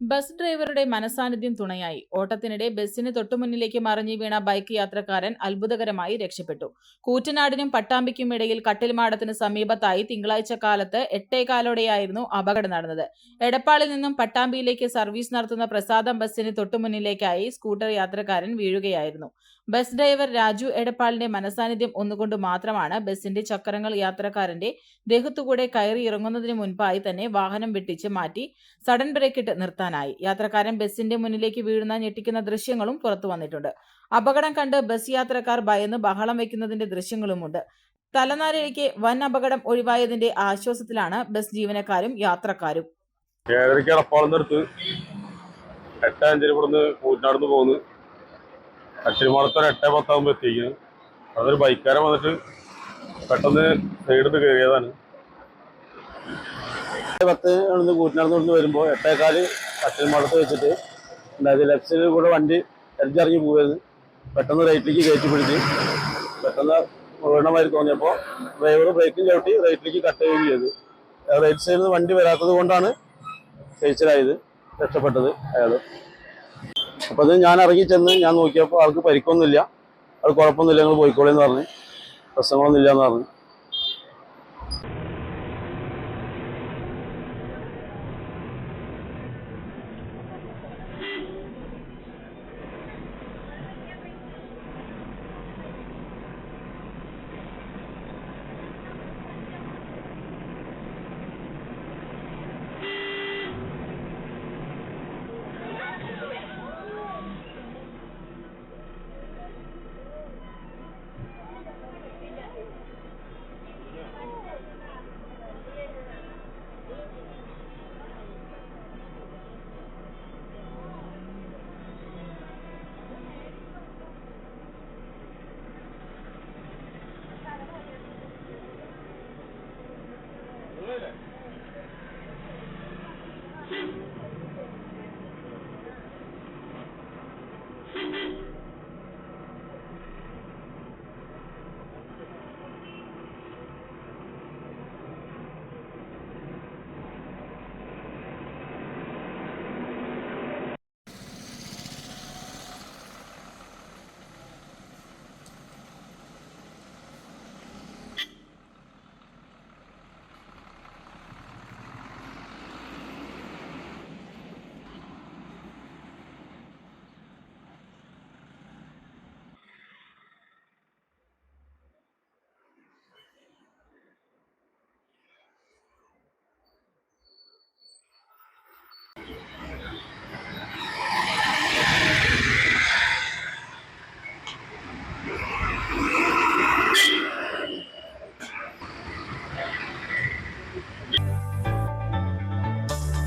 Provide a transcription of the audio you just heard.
Bus ഡ്രൈവറുടെ മനസാന്നിധ്യം തുണയായി. ഓട്ടത്തിനിടെ ബസ്സിന് തൊട്ടുമുന്നിലേക്ക് മറിഞ്ഞു വീണ ബൈക്ക് യാത്രക്കാരൻ അത്ഭുതകരമായി രക്ഷപ്പെട്ടു. കൂറ്റനാടിനും പട്ടാമ്പിക്കും ഇടയിൽ കട്ടിൽമാടത്തിന് സമീപത്തായി തിങ്കളാഴ്ച കാലത്ത് എട്ടേകാലോടെയായിരുന്നു അപകടം നടന്നത്. എടപ്പാളിൽ നിന്നും പട്ടാമ്പിയിലേക്ക് സർവീസ് നടത്തുന്ന പ്രസാദം ബസ്സിന് തൊട്ടുമുന്നിലേക്കായി സ്കൂട്ടർ യാത്രക്കാരൻ വീഴുകയായിരുന്നു. ബസ് ഡ്രൈവർ രാജു എടപ്പാളിന്റെ മനസാന്നിധ്യം ഒന്നുകൊണ്ട് മാത്രമാണ് ബസിന്റെ ചക്രങ്ങൾ യാത്രക്കാരന്റെ ദേഹത്തുകൂടെ കയറി ഇറങ്ങുന്നതിന് മുൻപായി തന്നെ വാഹനം വെട്ടിച്ച് മാറ്റി സഡൻ ബ്രേക്കിട്ട് നിർത്താനായി. യാത്രക്കാരൻ ബസിന്റെ മുന്നിലേക്ക് വീഴുന്ന ഞെട്ടിക്കുന്ന ദൃശ്യങ്ങളും പുറത്തു വന്നിട്ടുണ്ട്. അപകടം കണ്ട് ബസ് യാത്രക്കാർ ഭയന്ന് ബഹളം വയ്ക്കുന്നതിന്റെ ദൃശ്യങ്ങളുമുണ്ട്. തലനാരിഴയ്ക്ക് വൻ അപകടം ഒഴിവായതിന്റെ ആശ്വാസത്തിലാണ് ബസ് ജീവനക്കാരും യാത്രക്കാരും. ഏഴരയ്ക്ക് എടപ്പാളം എടുത്ത് എട്ട് അഞ്ചിന് ഇവിടുന്ന് പോന്ന് അച്ചിരിമാടത്ത് ഒരു എട്ടേ പത്താകുമ്പോൾ എത്തിക്കുന്നു അതൊരു ബൈക്കാരൻ വന്നിട്ട് പെട്ടെന്ന് സൈഡിൽ കയറിയതാണ് പത്ത് ഇവിടുന്ന് വരുമ്പോൾ എട്ടേക്കാൽ അച്ചിരിമാടത്ത് വെച്ചിട്ട് അതായത് ലെഫ്റ്റ് സൈഡിൽ കൂടെ വണ്ടി എരിഞ്ഞിറങ്ങി പോയത് പെട്ടെന്ന് റൈറ്റിലേക്ക് കയറ്റി പിടിച്ച് പെട്ടെന്ന് മുഴുവനമായി തോന്നിയപ്പോൾ ഡ്രൈവർ ബ്രേക്കും ചവിട്ടി റൈറ്റിലേക്ക് കട്ട് ചെയ്യുകയും ചെയ്തു. റൈറ്റ് സൈഡിൽ നിന്ന് വണ്ടി വരാത്തത് കൊണ്ടാണ് ചേച്ചിലായത് രക്ഷപ്പെട്ടത് അയാൾ അപ്പോൾ അത് ഞാൻ ഇറങ്ങി ചെന്ന് ഞാൻ നോക്കിയപ്പോൾ ആൾക്ക് പരിക്കൊന്നുമില്ല. അത് കുഴപ്പമൊന്നുമില്ല. ഞങ്ങൾ പോയിക്കോളെന്ന് പറഞ്ഞ്. പ്രശ്നങ്ങളൊന്നും ഇല്ല എന്ന് പറഞ്ഞു.